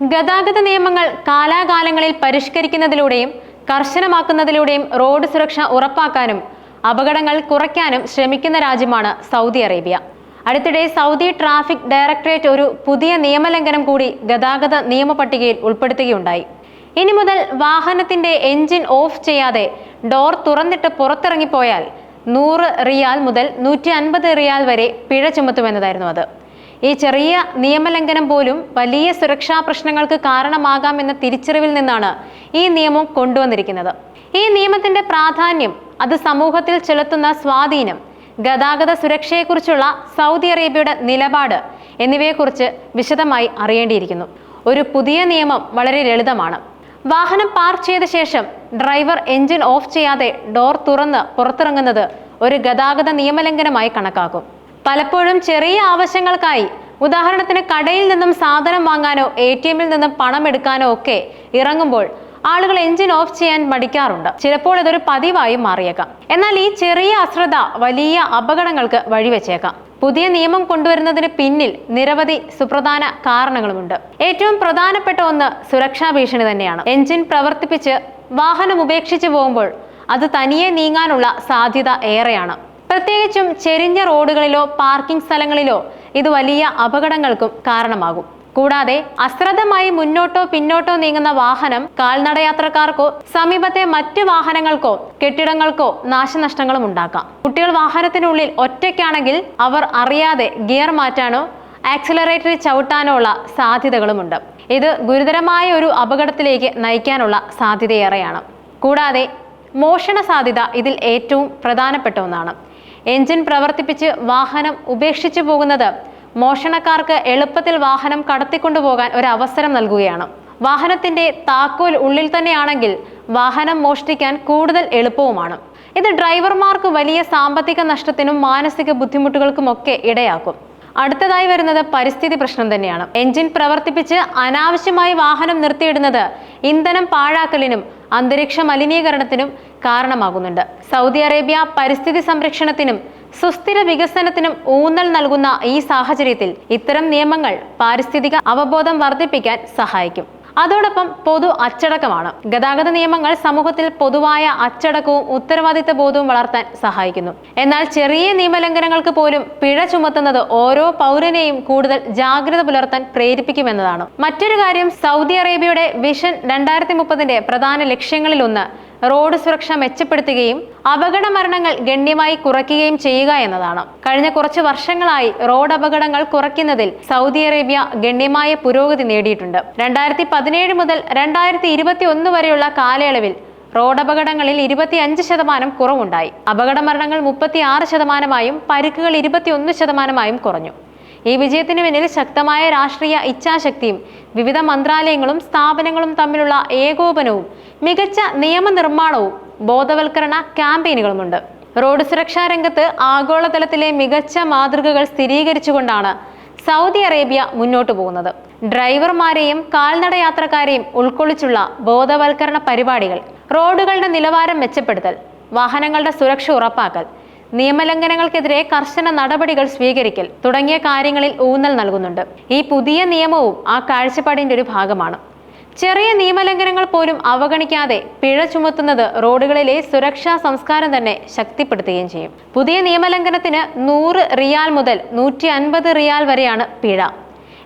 ഗതാഗത നിയമങ്ങൾ കാലാകാലങ്ങളിൽ പരിഷ്കരിക്കുന്നതിലൂടെയും കർശനമാക്കുന്നതിലൂടെയും റോഡ് സുരക്ഷ ഉറപ്പാക്കാനും അപകടങ്ങൾ കുറയ്ക്കാനും ശ്രമിക്കുന്ന രാജ്യമാണ് സൗദി അറേബ്യ. അടുത്തിടെ സൗദി ട്രാഫിക് ഡയറക്ടറേറ്റ് ഒരു പുതിയ നിയമലംഘനം കൂടി ഗതാഗത നിയമ പട്ടികയിൽ ഉൾപ്പെടുത്തുകയുണ്ടായി. ഇനി മുതൽ വാഹനത്തിന്റെ എഞ്ചിൻ ഓഫ് ചെയ്യാതെ ഡോർ തുറന്നിട്ട് പുറത്തിറങ്ങിപ്പോയാൽ നൂറ് റിയാൽ മുതൽ നൂറ്റി അൻപത് റിയാൽ വരെ പിഴ ചുമത്തുമെന്നതായിരുന്നു അത്. ഈ ചെറിയ നിയമലംഘനം പോലും വലിയ സുരക്ഷാ പ്രശ്നങ്ങൾക്ക് കാരണമാകാമെന്ന തിരിച്ചറിവിൽ നിന്നാണ് ഈ നിയമം കൊണ്ടുവന്നിരിക്കുന്നത്. ഈ നിയമത്തിന്റെ പ്രാധാന്യം അത് സമൂഹത്തിൽ ചെലുത്തുന്ന സ്വാധീനം ഗതാഗത സുരക്ഷയെക്കുറിച്ചുള്ള സൗദി അറേബ്യയുടെ നിലപാട് എന്നിവയെക്കുറിച്ച് വിശദമായി അറിയേണ്ടിയിരിക്കുന്നു. ഒരു പുതിയ നിയമം വളരെ ലളിതമാണ്. വാഹനം പാർക്ക് ചെയ്ത ശേഷം ഡ്രൈവർ എഞ്ചിൻ ഓഫ് ചെയ്യാതെ ഡോർ തുറന്ന് പുറത്തിറങ്ങുന്നത് ഒരു ഗതാഗത നിയമലംഘനമായി കണക്കാക്കും. പലപ്പോഴും ചെറിയ ആവശ്യങ്ങൾക്കായി. ഉദാഹരണത്തിന് കടയിൽ നിന്നും സാധനം വാങ്ങാനോ എ ടി എമ്മിൽ നിന്നും പണം എടുക്കാനോ ഒക്കെ ഇറങ്ങുമ്പോൾ ആളുകൾ എഞ്ചിൻ ഓഫ് ചെയ്യാൻ മടിക്കാറുണ്ട്. ചിലപ്പോൾ ഇതൊരു പതിവായി മാറിയേക്കാം. എന്നാൽ ഈ ചെറിയ അശ്രദ്ധ വലിയ അപകടങ്ങൾക്ക് വഴിവെച്ചേക്കാം. പുതിയ നിയമം കൊണ്ടുവരുന്നതിന് പിന്നിൽ നിരവധി സുപ്രധാന കാരണങ്ങളുമുണ്ട്. ഏറ്റവും പ്രധാനപ്പെട്ട ഒന്ന് സുരക്ഷാ ഭീഷണി തന്നെയാണ്. എഞ്ചിൻ പ്രവർത്തിപ്പിച്ച് വാഹനം ഉപേക്ഷിച്ചു പോകുമ്പോൾ അത് തനിയെ നീങ്ങാനുള്ള സാധ്യത ഏറെയാണ്. പ്രത്യേകിച്ചും ചെരിഞ്ഞ റോഡുകളിലോ പാർക്കിംഗ് സ്ഥലങ്ങളിലോ ഇത് വലിയ അപകടങ്ങൾക്കും കാരണമാകും. കൂടാതെ അശ്രദ്ധമായി മുന്നോട്ടോ പിന്നോട്ടോ നീങ്ങുന്ന വാഹനം കാൽനടയാത്രക്കാർക്കോ സമീപത്തെ മറ്റ് വാഹനങ്ങൾക്കോ കെട്ടിടങ്ങൾക്കോ നാശനഷ്ടങ്ങളും ഉണ്ടാക്കാം. കുട്ടികൾ വാഹനത്തിനുള്ളിൽ ഒറ്റയ്ക്കാണെങ്കിൽ അവർ അറിയാതെ ഗിയർ മാറ്റാനോ ആക്സിലറേറ്ററി ചവിട്ടാനോ ഉള്ള സാധ്യതകളുമുണ്ട്. ഇത് ഗുരുതരമായ ഒരു അപകടത്തിലേക്ക് നയിക്കാനുള്ള സാധ്യതയേറെയാണ്. കൂടാതെ മോഷണ സാധ്യത ഇതിൽ ഏറ്റവും പ്രധാനപ്പെട്ട ഒന്നാണ്. എഞ്ചിൻ പ്രവർത്തിപ്പിച്ച് വാഹനം ഉപേക്ഷിച്ചു പോകുന്നത്. മോഷണക്കാർക്ക് എളുപ്പത്തിൽ വാഹനം കടത്തിക്കൊണ്ടുപോകാൻ ഒരു അവസരം നൽകുകയാണ്. വാഹനത്തിന്റെ താക്കോൽ ഉള്ളിൽ തന്നെയാണെങ്കിൽ വാഹനം മോഷ്ടിക്കാൻ കൂടുതൽ എളുപ്പവുമാണ്. ഇത് ഡ്രൈവർമാർക്ക് വലിയ സാമ്പത്തിക നഷ്ടത്തിനും മാനസിക ബുദ്ധിമുട്ടുകൾക്കുമൊക്കെ ഇടയാക്കും. അടുത്തതായി വരുന്നത് പരിസ്ഥിതി പ്രശ്നം തന്നെയാണ്. എഞ്ചിൻ പ്രവർത്തിപ്പിച്ച് അനാവശ്യമായി വാഹനം നിർത്തിയിടുന്നത് ഇന്ധനം പാഴാക്കലിനും അന്തരീക്ഷ മലിനീകരണത്തിനും കാരണമാകുന്നുണ്ട്. സൗദി അറേബ്യ പരിസ്ഥിതി സംരക്ഷണത്തിനും സുസ്ഥിര വികസനത്തിനും ഊന്നൽ നൽകുന്ന ഈ സാഹചര്യത്തിൽ ഇത്തരം നിയമങ്ങൾ പാരിസ്ഥിതിക അവബോധം വർദ്ധിപ്പിക്കാൻ സഹായിക്കും. അതോടൊപ്പം പൊതു അച്ചടക്കമാണ്. ഗതാഗത നിയമങ്ങൾ സമൂഹത്തിൽ പൊതുവായ അച്ചടക്കവും ഉത്തരവാദിത്ത ബോധവും വളർത്താൻ സഹായിക്കുന്നു. എന്നാൽ ചെറിയ നിയമലംഘനങ്ങൾക്ക് പോലും പിഴ ചുമത്തുന്നത് ഓരോ പൗരനെയും കൂടുതൽ ജാഗ്രത പുലർത്താൻ പ്രേരിപ്പിക്കുമെന്നതാണ്. മറ്റൊരു കാര്യം സൗദി അറേബ്യയുടെ വിഷൻ രണ്ടായിരത്തി മുപ്പതിന്റെ പ്രധാന ലക്ഷ്യങ്ങളിലൊന്ന് റോഡ് സുരക്ഷ മെച്ചപ്പെടുത്തുകയും അപകട മരണങ്ങൾ ഗണ്യമായി കുറയ്ക്കുകയും ചെയ്യുക എന്നതാണ്. കഴിഞ്ഞ കുറച്ച് വർഷങ്ങളായി റോഡ് അപകടങ്ങൾ കുറയ്ക്കുന്നതിൽ സൗദി അറേബ്യ ഗണ്യമായ പുരോഗതി നേടിയിട്ടുണ്ട്. രണ്ടായിരത്തി പതിനേഴ് മുതൽ രണ്ടായിരത്തി ഇരുപത്തി ഒന്ന് വരെയുള്ള കാലയളവിൽ റോഡ് അപകടങ്ങളിൽ ഇരുപത്തിയഞ്ച് ശതമാനം കുറവുണ്ടായി. അപകട മരണങ്ങൾ മുപ്പത്തി ആറ് ശതമാനമായും പരിക്കുകൾ ഇരുപത്തിയൊന്ന് ശതമാനമായും കുറഞ്ഞു. ഈ വിജയത്തിന് പിന്നിൽ ശക്തമായ രാഷ്ട്രീയ ഇച്ഛാശക്തിയും വിവിധ മന്ത്രാലയങ്ങളും സ്ഥാപനങ്ങളും തമ്മിലുള്ള ഏകോപനവും മികച്ച നിയമനിർമ്മാണവും ബോധവൽക്കരണ ക്യാമ്പയിനുകളുമുണ്ട്. റോഡ് സുരക്ഷാ രംഗത്ത് ആഗോളതലത്തിലെ മികച്ച മാതൃകകൾ സ്ഥിരീകരിച്ചുകൊണ്ടാണ് സൗദി അറേബ്യ മുന്നോട്ടു പോകുന്നത്. ഡ്രൈവർമാരെയും കാൽനട യാത്രക്കാരെയും ഉൾക്കൊള്ളിച്ചുള്ള ബോധവൽക്കരണ പരിപാടികൾ റോഡുകളുടെ നിലവാരം മെച്ചപ്പെടുത്തൽ വാഹനങ്ങളുടെ സുരക്ഷ ഉറപ്പാക്കൽ നിയമലംഘനങ്ങൾക്കെതിരെ കർശന നടപടികൾ സ്വീകരിക്കൽ തുടങ്ങിയ കാര്യങ്ങളിൽ ഊന്നൽ നൽകുന്നുണ്ട്. ഈ പുതിയ നിയമവും ആ കാഴ്ചപ്പാടിന്റെ ഒരു ഭാഗമാണ്. ചെറിയ നിയമലംഘനങ്ങൾ പോലും അവഗണിക്കാതെ പിഴ ചുമത്തുന്നത് റോഡുകളിലെ സുരക്ഷാ സംസ്കാരം തന്നെ ശക്തിപ്പെടുത്തുകയും ചെയ്യും. പുതിയ നിയമലംഘനത്തിന് നൂറ് റിയാൽ മുതൽ നൂറ്റി അൻപത് റിയാൽ വരെയാണ് പിഴ.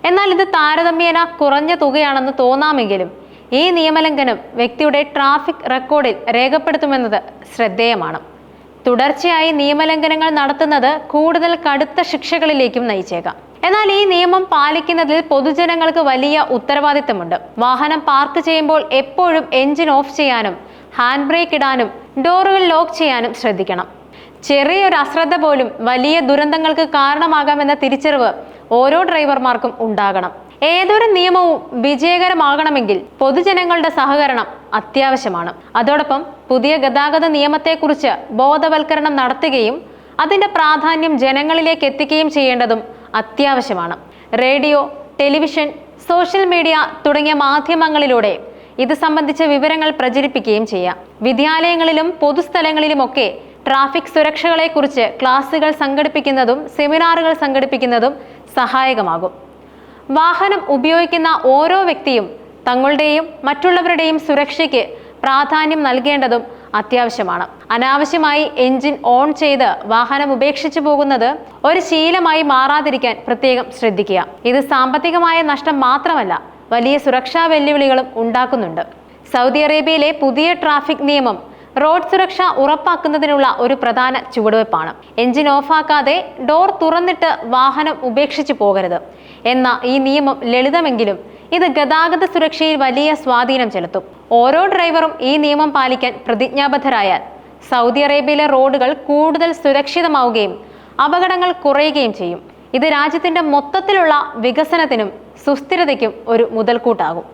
എന്നാൽ ഇത് താരതമ്യേന കുറഞ്ഞ തുകയാണെന്ന് തോന്നാമെങ്കിലും ഈ നിയമലംഘനം വ്യക്തിയുടെ ട്രാഫിക് റെക്കോർഡിൽ രേഖപ്പെടുത്തുമെന്നത് ശ്രദ്ധേയമാണ്. തുടർച്ചയായി നിയമലംഘനങ്ങൾ നടത്തുന്നത് കൂടുതൽ കടുത്ത ശിക്ഷകളിലേക്കും നയിച്ചേക്കാം. എന്നാൽ ഈ നിയമം പാലിക്കുന്നതിൽ പൊതുജനങ്ങൾക്ക് വലിയ ഉത്തരവാദിത്തമുണ്ട്. വാഹനം പാർക്ക് ചെയ്യുമ്പോൾ എപ്പോഴും എഞ്ചിൻ ഓഫ് ചെയ്യാനും ഹാൻഡ് ബ്രേക്ക് ഇടാനും ഡോറുകൾ ലോക്ക് ചെയ്യാനും ശ്രദ്ധിക്കണം. ചെറിയൊരു അശ്രദ്ധ പോലും വലിയ ദുരന്തങ്ങൾക്ക് കാരണമാകാമെന്ന തിരിച്ചറിവ് ഓരോ ഡ്രൈവർമാർക്കും ഉണ്ടാകണം. ഏതൊരു നിയമവും വിജയകരമാകണമെങ്കിൽ പൊതുജനങ്ങളുടെ സഹകരണം അത്യാവശ്യമാണ്. അതോടൊപ്പം പുതിയ ഗതാഗത നിയമത്തെക്കുറിച്ച് ബോധവൽക്കരണം നടത്തുകയും അതിന്റെ പ്രാധാന്യം ജനങ്ങളിലേക്ക് എത്തിക്കുകയും ചെയ്യേണ്ടതും അത്യാവശ്യമാണ്. റേഡിയോ ടെലിവിഷൻ സോഷ്യൽ മീഡിയ തുടങ്ങിയ മാധ്യമങ്ങളിലൂടെ ഇത് സംബന്ധിച്ച വിവരങ്ങൾ പ്രചരിപ്പിക്കുകയും ചെയ്യാം. വിദ്യാലയങ്ങളിലും പൊതുസ്ഥലങ്ങളിലുമൊക്കെ ട്രാഫിക് സുരക്ഷകളെക്കുറിച്ച് ക്ലാസുകൾ സംഘടിപ്പിക്കുന്നതും സെമിനാറുകൾ സംഘടിപ്പിക്കുന്നതും സഹായകമാകും. വാഹനം ഉപയോഗിക്കുന്ന ഓരോ വ്യക്തിയും തങ്ങളുടെയും മറ്റുള്ളവരുടെയും സുരക്ഷയ്ക്ക് പ്രാധാന്യം നൽകേണ്ടതും അത്യാവശ്യമാണ്. അനാവശ്യമായി എഞ്ചിൻ ഓൺ ചെയ്ത് വാഹനം ഉപേക്ഷിച്ചു പോകുന്നത് ഒരു ശീലമായി മാറാതിരിക്കാൻ പ്രത്യേകം ശ്രദ്ധിക്കുക. ഇത് സാമ്പത്തികമായ നഷ്ടം മാത്രമല്ല വലിയ സുരക്ഷാ വെല്ലുവിളികളും ഉണ്ടാക്കുന്നുണ്ട്. സൗദി അറേബ്യയിലെ പുതിയ ട്രാഫിക് നിയമം റോഡ് സുരക്ഷ ഉറപ്പാക്കുന്നതിനുള്ള ഒരു പ്രധാന ചുവടുവയ്പ്പാണ്. എഞ്ചിൻ ഓഫാക്കാതെ ഡോർ തുറന്നിട്ട് വാഹനം ഉപേക്ഷിച്ചു പോകരുത്. എന്ന ഈ നിയമം ലളിതമെങ്കിലും ഇത് ഗതാഗത സുരക്ഷയിൽ വലിയ സ്വാധീനം ചെലുത്തും. ഓരോ ഡ്രൈവറും ഈ നിയമം പാലിക്കാൻ പ്രതിജ്ഞാബദ്ധരായാൽ സൗദി അറേബ്യയിലെ റോഡുകൾ കൂടുതൽ സുരക്ഷിതമാവുകയും അപകടങ്ങൾ കുറയുകയും ചെയ്യും. ഇത് രാജ്യത്തിന്റെ മൊത്തത്തിലുള്ള വികസനത്തിനും സുസ്ഥിരതയ്ക്കും ഒരു മുതൽക്കൂട്ടാകും.